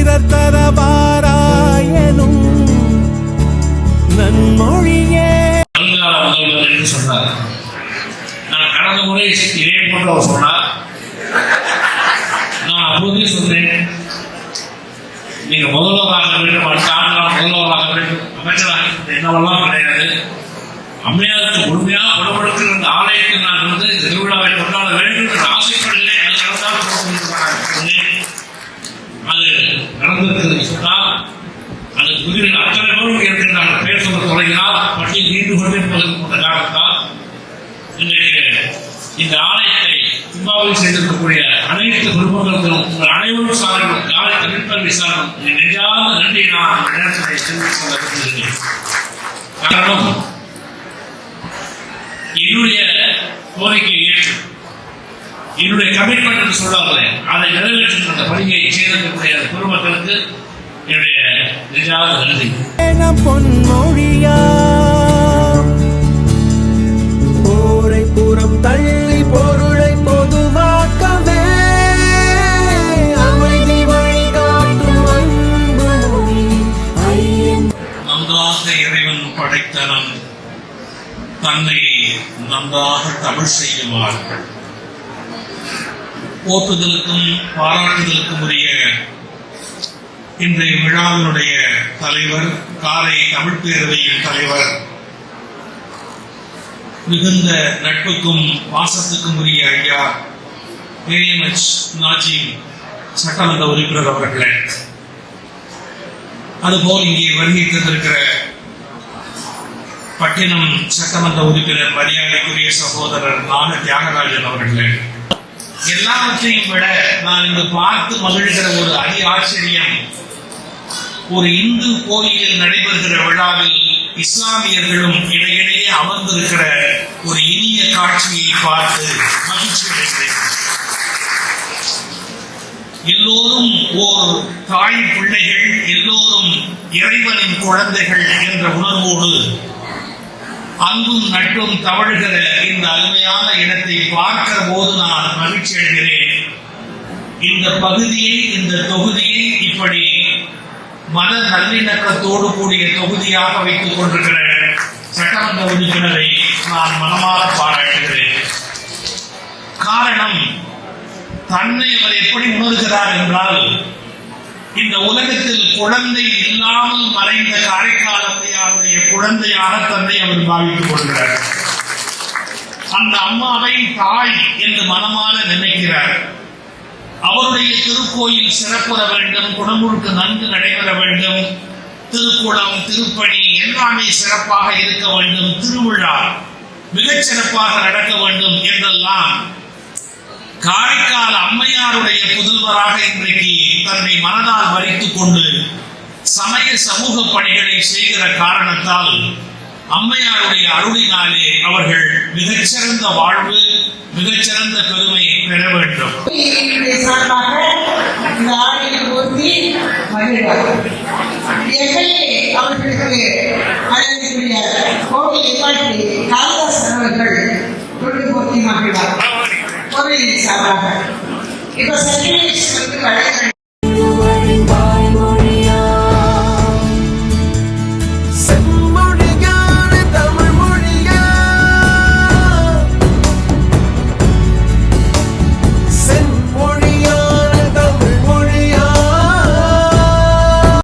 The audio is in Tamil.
பிறர் தரவாராயனும் நன்மொழியே. சொன்னார் நான் கடந்த முறை இதே போன்ற சொன்னார் நான் அப்போதே சொன்னேன். நீங்க முதல்வராக வேண்டும் அடுத்த ஆண்டு முதல்வராக வேண்டும். அமைச்சராக என்னவெல்லாம் கிடையாது. அம்மையாருக்கு முழுமையாக குணப்படுத்துகிற இந்த ஆலயத்தில் நான் வந்து திருவிழாவை கொண்டாட வேண்டும் என்று ஆசைப்படுகிறேன் அது நடந்தால் சொன்னேன் அது நடந்திருக்கிறது சொன்னால் அது குதிரை அத்தனை பேரும் இருக்கின்றார்கள். பேர் சொல்ல தொடங்கினால் நீண்டு காரணத்தால் இன்றைக்கு இந்த ஆலயத்தை சிம்பாவில் செய்திருக்கக்கூடிய அனைத்து குடும்பங்களுக்கும் உங்கள் அனைவரும் சாதனம் யாரை தமிழ்ப்பள்ளி சார்பிலும் என் நெஞ்சார்ந்த நான் தெரிவித்துக் கொள்ள விரும்புகிறேன் காரணம் என்னுடைய கோரிக்கை ஏற்று என்னுடைய கமிட்மெண்ட் என்று சொல்வார்களே அதை நிறைவேற்றுகின்ற அந்த பணியை செய்திருக்கக்கூடிய குடும்பங்களுக்கு என்னுடைய நெஞ்சார்ந்த நன்றி. பொன்மொழியா? போரை புறம் தள்ளி பொருளை பொதுவாக்கவே அமைதி வழிகாட்டும் நன்றாக இறைவன் படைத்தனன் தன்னை நன்றாக தமிழ் செய்யுமாறுகள் போற்றுதலுக்கும் பாராட்டுதலுக்கும் உரிய இன்றைய விழாவினுடைய தலைவர் காலை தமிழ் பேரவையின் தலைவர் மிகுந்த நட்புக்கும் பாசத்துக்கும் உரிய ஐயா ஏஎம்எச் நாஜி சட்டமன்ற உறுப்பினர் அவர்களே. அதுபோல் இங்கே வருகை தந்திருக்கிற பட்டினம் சட்டமன்ற உறுப்பினர் மரியாதைக்குரிய சகோதரர் நான தியாகராஜன் அவர்களே. எல்லாவற்றையும் விட நான் இங்கு பார்த்து மகிழ்கிற ஒரு அதி ஆச்சரியம் ஒரு இந்து கோயிலில் நடைபெறுகிற விழாவில் இஸ்லாமியர்களும் இடையிடையே அமர்ந்திருக்கிற ஒரு இனிய காட்சியை பார்த்து மகிழ்ச்சி அடைகிறேன். எல்லோரும் ஓர் தாய் பிள்ளைகள் எல்லோரும் இறைவனின் குழந்தைகள் என்ற உணர்வோடு அன்பும் நட்பும் தவழ்கிற இந்த அருமையான இடத்தை பார்க்கிற போது நான் மகிழ்ச்சி அடைகிறேன். இந்த பகுதியை இந்த தொகுதியை இப்படி மத நல்லிணக்கத்தோடு கூடிய தொகுதியாக வைத்துக் கொண்டிருக்கிற சட்டமன்ற உறுப்பினரை நான் மனமாக பாராட்டுகிறேன். காரணம் தன்னை அவர் எப்படி உணர்கிறார் என்றால் இந்த உலகத்தில் குழந்தை இல்லாமல் மறைந்த காரைக்கால அம்மையாருடைய குழந்தையாக தன்னை அவர் பாவித்துக் கொள்கிறார். அந்த அம்மாவை தாய் என்று மனமாற நினைக்கிறார். அவருடைய திருக்கோயில் சிறப்புற வேண்டும் குணமுழுக்கு நன்கு நடைபெற வேண்டும். திருக்குளம் திருப்பணி எல்லாமே சிறப்பாக இருக்க வேண்டும். திருவிழா மிகச் சிறப்பாக நடக்க வேண்டும் என்றெல்லாம் காரைக்கால் அம்மையாருடைய புதல்வராக இன்றைக்கு தன்னை மனதால் வரித்துக் கொண்டு சமய சமூக பணிகளை செய்கிற காரணத்தால் அம்மையாருடைய அருளினாலே அவர்கள் மிகச்சிறந்த வாழ்வு மிகச்சிறந்த பெருமை பெற வேண்டும். அவர்களுக்கு வழங்கக்கூடிய கோவில் காளிதாசன் அவர்கள் மகிழ்வார் Coisa de sábado. E você tem isso